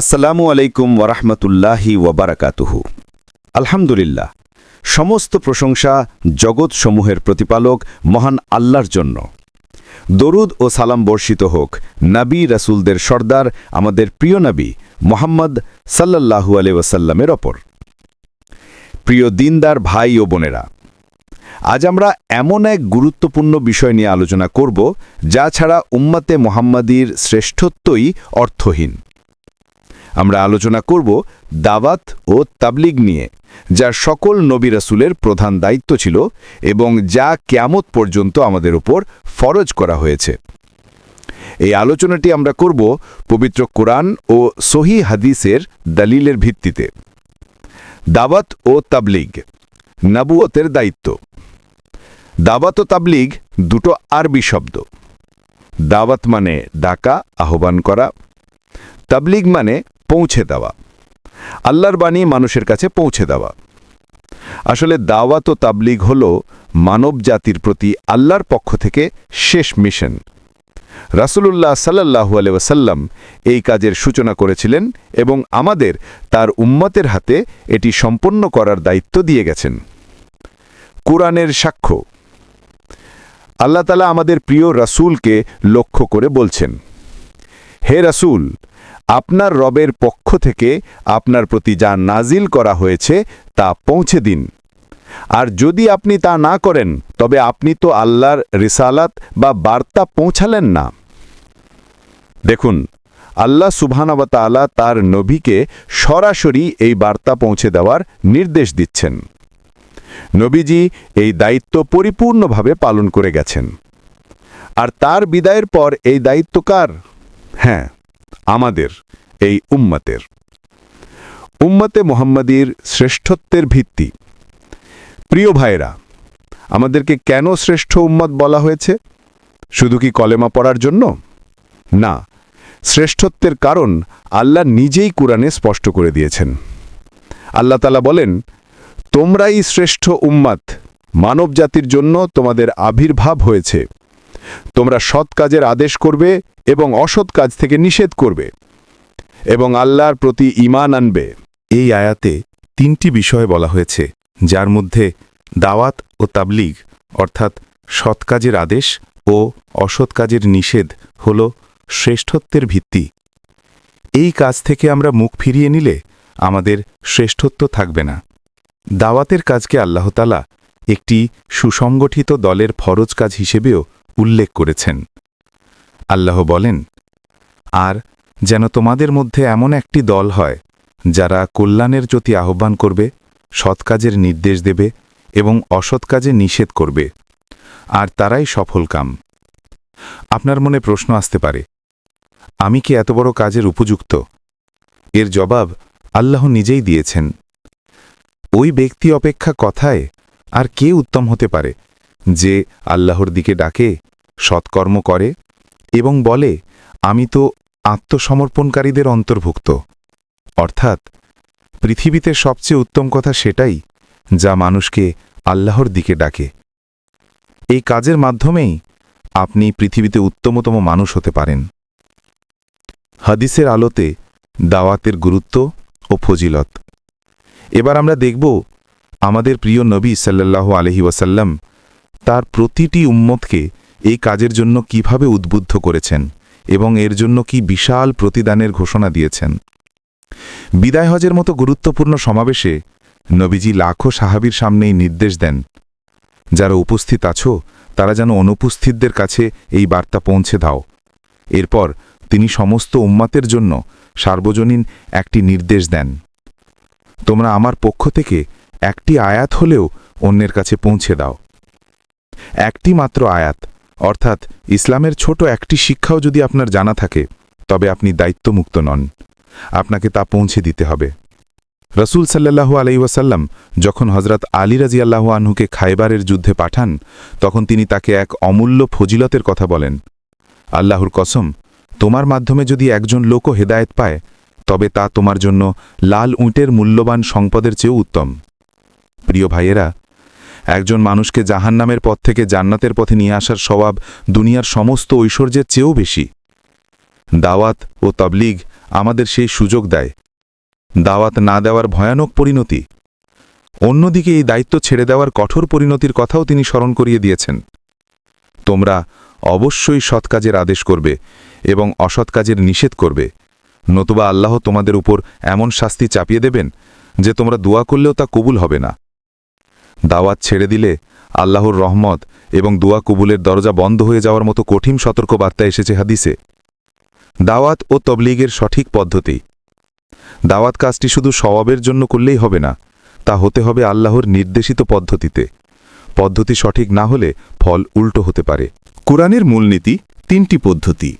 আসসালামু আলাইকুম ওরহমতুল্লাহি ওয়াবারাকাতুহু। আলহামদুলিল্লাহ, সমস্ত প্রশংসা জগৎসমূহের প্রতিপালক মহান আল্লাহর জন্য। দরুদ ও সালাম বর্ষিত হোক নাবী রাসূলদের সর্দার, আমাদের প্রিয় নাবী মোহাম্মদ সাল্লাল্লাহু আলি ওয়াসাল্লামের ওপর। প্রিয় দিনদার ভাই ও বোনেরা, আজ আমরা এমন এক গুরুত্বপূর্ণ বিষয় নিয়ে আলোচনা করব, যা ছাড়া উম্মাতে মোহাম্মদীর শ্রেষ্ঠত্বই অর্থহীন। আমরা আলোচনা করব দাওয়াত ও তাবলিগ নিয়ে, যা সকল নবী রাসুলের প্রধান দায়িত্ব ছিল এবং যা কেয়ামত পর্যন্ত আমাদের উপর ফরজ করা হয়েছে। এই আলোচনাটি আমরা করব পবিত্র কোরআন ও সহি হাদিসের দলিলের ভিত্তিতে। দাওয়াত ও তাবলিগ, নবুয়তের দায়িত্ব। দাওয়াত ও তাবলিগ দুটো আরবি শব্দ। দাওয়াত মানে ডাকা, আহ্বান করা। তাবলিগ মানে পৌঁছে দেওয়া। আল্লাহর বাণী মানুষের কাছে পৌঁছে দেওয়া। আসলে দাওয়াত ও তাবলিগ হল মানব জাতির প্রতি আল্লাহর পক্ষ থেকে শেষ মিশন। রাসূলুল্লাহ সাল্লাহু আলহাম এই কাজের সূচনা করেছিলেন এবং আমাদের তার উম্মতের হাতে এটি সম্পন্ন করার দায়িত্ব দিয়ে গেছেন। কোরআনের সাক্ষ্য। আল্লাহ তালা আমাদের প্রিয় রাসূলকে লক্ষ্য করে বলছেন, হে রাসূল আপনার রবের পক্ষ থেকে আপনার প্রতি যা নাজিল করা হয়েছে তা পৌঁছে দিন। আর যদি আপনি তা না করেন, তবে আপনি তো আল্লাহর রিসালাত বা বার্তা পৌঁছালেন না। দেখুন, আল্লাহ সুবহানাবতালা তার নবীকে সরাসরি এই বার্তা পৌঁছে দেওয়ার নির্দেশ দিচ্ছেন। নবীজি এই দায়িত্ব পরিপূর্ণভাবে পালন করে গেছেন। আর তার বিদায়ের পর এই দায়িত্ব কার? হ্যাঁ আমাদের, এই উম্মতের। উম্মতে মোহাম্মদীর শ্রেষ্ঠত্বের ভিত্তি। প্রিয় ভাইরা আমাদেরকে কেন শ্রেষ্ঠ উম্মত বলা হয়েছে? শুধু কি কলেমা পড়ার জন্য? না, শ্রেষ্ঠত্বের কারণ আল্লাহ নিজেই কোরআনে স্পষ্ট করে দিয়েছেন। আল্লাহ তালা বলেন, তোমরাই শ্রেষ্ঠ উম্মাত। মানব জাতির জন্য তোমাদের আবির্ভাব হয়েছে। তোমরা সৎ কাজের আদেশ করবে এবং অসৎ কাজ থেকে নিষেধ করবে এবং আল্লাহর প্রতি ঈমান আনবে। এই আয়াতে তিনটি বিষয় বলা হয়েছে, যার মধ্যে দাওয়াত ও তাবলিগ, অর্থাৎ সৎ কাজের আদেশ ও অসৎ কাজের নিষেধ হল শ্রেষ্ঠত্বের ভিত্তি। এই কাজ থেকে আমরা মুখ ফিরিয়ে নিলে আমাদের শ্রেষ্ঠত্ব থাকবে না। দাওয়াতের কাজকে আল্লাহতালা একটি সুসংগঠিত দলের ফরজ কাজ হিসেবেও উল্লেখ করেছেন। আল্লাহ বলেন, আর যেন তোমাদের মধ্যে এমন একটি দল হয়, যারা কল্যাণের জ্যোতি আহ্বান করবে, সৎ কাজের নির্দেশ দেবে এবং অসৎ কাজে নিষেধ করবে, আর তারাই সফল কাম। আপনার মনে প্রশ্ন আসতে পারে, আমি কি এত বড় কাজের উপযুক্ত? এর জবাব আল্লাহ নিজেই দিয়েছেন, ওই ব্যক্তি অপেক্ষা কথায় আর কে উত্তম হতে পারে, যে আল্লাহর দিকে ডাকে, সৎকর্ম করে এবং বলে, আমি তো আত্মসমর্পণকারীদের অন্তর্ভুক্ত। অর্থাৎ, পৃথিবীতে সবচেয়ে উত্তম কথা সেটাই যা মানুষকে আল্লাহর দিকে ডাকে। এই কাজের মাধ্যমেই আপনি পৃথিবীতে উত্তমতম মানুষ হতে পারেন। হাদিসের আলোতে দাওয়াতের গুরুত্ব ও ফজিলত। এবার আমরা দেখব আমাদের প্রিয় নবী সাল্লাহ আলহি ওয়াসাল্লাম তার প্রতিটি উম্মতকে এই কাজের জন্য কীভাবে উদ্বুদ্ধ করেছেন এবং এর জন্য কি বিশাল প্রতিদানের ঘোষণা দিয়েছেন? বিদায় হজের মতো গুরুত্বপূর্ণ সমাবেশে নবীজি লাখো সাহাবির সামনেই নির্দেশ দেন, যারা উপস্থিত আছো, তারা যেন অনুপস্থিতদের কাছে এই বার্তা পৌঁছে দাও। এরপর তিনি সমস্ত উম্মাতের জন্য সার্বজনীন একটি নির্দেশ দেন, তোমরা আমার পক্ষ থেকে একটি আয়াত হলেও অন্যের কাছে পৌঁছে দাও। একটি মাত্র আয়াত অর্থাৎ ইসলামের ছোট একটি শিক্ষাও যদি আপনার জানা থাকে, তবে আপনি দায়িত্বমুক্ত নন। আপনাকে তা পৌঁছে দিতে হবে। রসুল সাল্লাহু আলাইসাল্লাম যখন হজরত আলী রাজি আল্লাহ আনহুকে খাইবারের যুদ্ধে পাঠান, তখন তিনি তাকে এক অমূল্য ফজিলতের কথা বলেন। আল্লাহর কসম, তোমার মাধ্যমে যদি একজন লোকও হেদায়েত পায়, তবে তা তোমার জন্য লাল উঁটের মূল্যবান সম্পদের চেয়েও উত্তম। প্রিয় ভাইয়েরা একজন মানুষকে জাহান্নামের পথ থেকে জান্নাতের পথে নিয়ে আসার স্বভাব দুনিয়ার সমস্ত ঐশ্বর্যের চেয়েও বেশি। দাওয়াত ও তবলিগ আমাদের সেই সুযোগ দেয়। দাওয়াত না দেওয়ার ভয়ানক পরিণতি। অন্যদিকে এই দায়িত্ব ছেড়ে দেওয়ার কঠোর পরিণতির কথাও তিনি স্মরণ করিয়ে দিয়েছেন। তোমরা অবশ্যই সৎ কাজের আদেশ করবে এবং অসৎ কাজের নিষেধ করবে। নতুবা আল্লাহ তোমাদের উপর এমন শাস্তি চাপিয়ে দেবেন যে তোমরা দোয়া করলেও তা কবুল হবে না। দাওয়াত ছেড়ে দিলে আল্লাহর রহমত এবং দোয়া কবুলের দরজা বন্ধ হয়ে যাওয়ার মতো কঠিন সতর্কবার্তা এসেছে হাদিসে। দাওয়াত ও তবলিগের সঠিক পদ্ধতি। দাওয়াত কাজটি শুধু স্বভাবের জন্য করলেই হবে না, তা হতে হবে আল্লাহর নির্দেশিত পদ্ধতিতে। পদ্ধতি সঠিক না হলে ফল উল্টো হতে পারে। কোরআনের মূলনীতি তিনটি পদ্ধতি।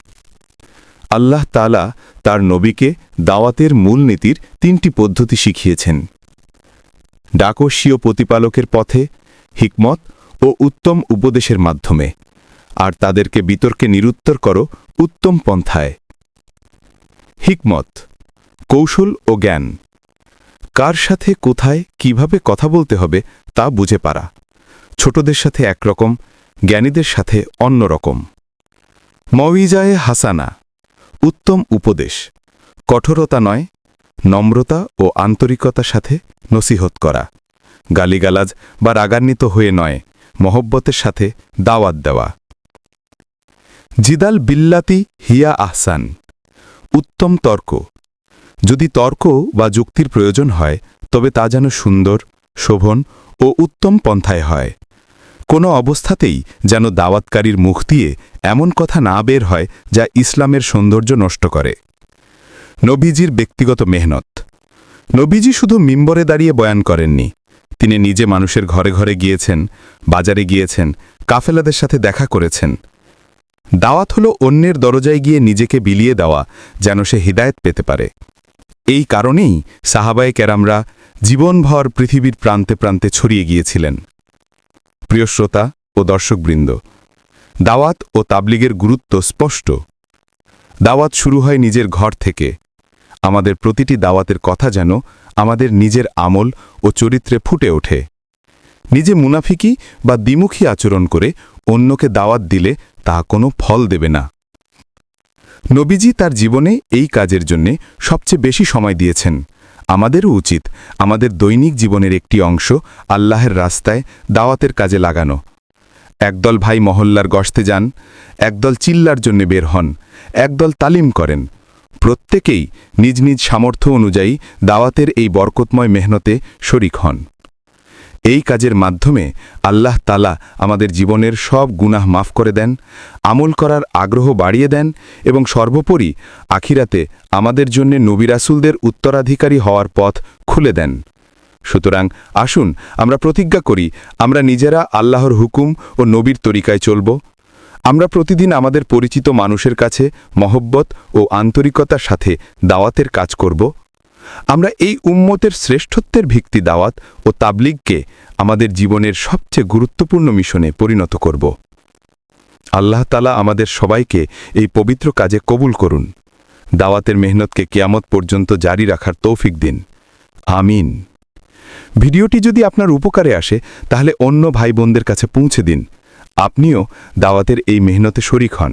আল্লাহ তালা তার নবীকে দাওয়াতের মূলনীতির তিনটি পদ্ধতি শিখিয়েছেন। ডাকস্বীয় প্রতিপালকের পথে, হিকমত ও উত্তম উপদেশের মাধ্যমে। আর তাদেরকে বিতর্কে নিরুত্তর করো উত্তম পন্থায়। হিকমত, কৌশল ও জ্ঞান। কার সাথে কোথায় কীভাবে কথা বলতে হবে তা বুঝে পারা। ছোটদের সাথে একরকম, জ্ঞানীদের সাথে অন্যরকম। মউইজায়ে হাসানা, উত্তম উপদেশ। কঠোরতা নয় নম্রতা ও আন্তরিকতার সাথে নসিহত করা। গালিগালাজ বা রাগান্বিত হয়ে নয়, মহব্বতের সাথে দাওয়াত দেওয়া। জিদাল বিল্লাতি হিয়া আহসান। উত্তম তর্ক। যদি তর্ক বা যুক্তির প্রয়োজন হয়, তবে তা যেন সুন্দর, শোভন ও উত্তম পন্থায় হয়। কোনো অবস্থাতেই যেন দাওয়াতকারীর মুখ দিয়ে এমন কথা না বের হয় যা ইসলামের সৌন্দর্য নষ্ট করে। নবীজির ব্যক্তিগত মেহনত। নবীজি শুধু মিম্বরে দাঁড়িয়ে বয়ান করেননি। তিনি নিজে মানুষের ঘরে ঘরে গিয়েছেন, বাজারে গিয়েছেন, কাফেলাদের সাথে দেখা করেছেন। দাওয়াত হল অন্যের দরজায় গিয়ে নিজেকে বিলিয়ে দেওয়া, যেন সে হিদায়ত পেতে পারে। এই কারণেই সাহাবায়ে ক্যারামরা জীবনভর পৃথিবীর প্রান্তে প্রান্তে ছড়িয়ে গিয়েছিলেন। প্রিয় শ্রোতা ও দর্শকবৃন্দ, দাওয়াত ও তাবলিগের গুরুত্ব স্পষ্ট। দাওয়াত শুরু হয় নিজের ঘর থেকে। আমাদের প্রতিটি দাওয়াতের কথা যেন আমাদের নিজের আমল ও চরিত্রে ফুটে ওঠে। নিজে মুনাফিকি বা দ্বিমুখী আচরণ করে অন্যকে দাওয়াত দিলে তা কোনো ফল দেবে না। নবীজি তার জীবনে এই কাজের জন্যে সবচেয়ে বেশি সময় দিয়েছেন। আমাদেরও উচিত আমাদের দৈনিক জীবনের একটি অংশ আল্লাহের রাস্তায় দাওয়াতের কাজে লাগানো। একদল ভাই মহল্লার গস্তে যান, একদল চিল্লার জন্য বের হন, একদল তালিম করেন প্রত্যেকেই নিজ নিজ সামর্থ্য অনুযায়ী দাওয়াতের এই বরকতময় মেহনতে শরিক হন। এই কাজের মাধ্যমে আল্লাহ তালা আমাদের জীবনের সব গুনাহ মাফ করে দেন, আমল করার আগ্রহ বাড়িয়ে দেন এবং সর্বোপরি আখিরাতে আমাদের জন্য নবিরাসুলদের উত্তরাধিকারী হওয়ার পথ খুলে দেন। সুতরাং আসুন আমরা প্রতিজ্ঞা করি, আমরা নিজেরা আল্লাহর হুকুম ও নবীর তরিকায় চলব। আমরা প্রতিদিন আমাদের পরিচিত মানুষের কাছে মহব্বত ও আন্তরিকতার সাথে দাওয়াতের কাজ করব। আমরা এই উম্মতের শ্রেষ্ঠত্বের ভিত্তি দাওয়াত ও তাবলিগকে আমাদের জীবনের সবচেয়ে গুরুত্বপূর্ণ মিশনে পরিণত করব। আল্লাহ তালা আমাদের সবাইকে এই পবিত্র কাজে কবুল করুন। দাওয়াতের মেহনতকে কেয়ামত পর্যন্ত জারি রাখার তৌফিক দিন। আমিন। ভিডিওটি যদি আপনার উপকারে আসে, তাহলে অন্য ভাই বোনদের কাছে পৌঁছে দিন। আপনিও দাওয়াতের এই মেহনতে শরিক হন।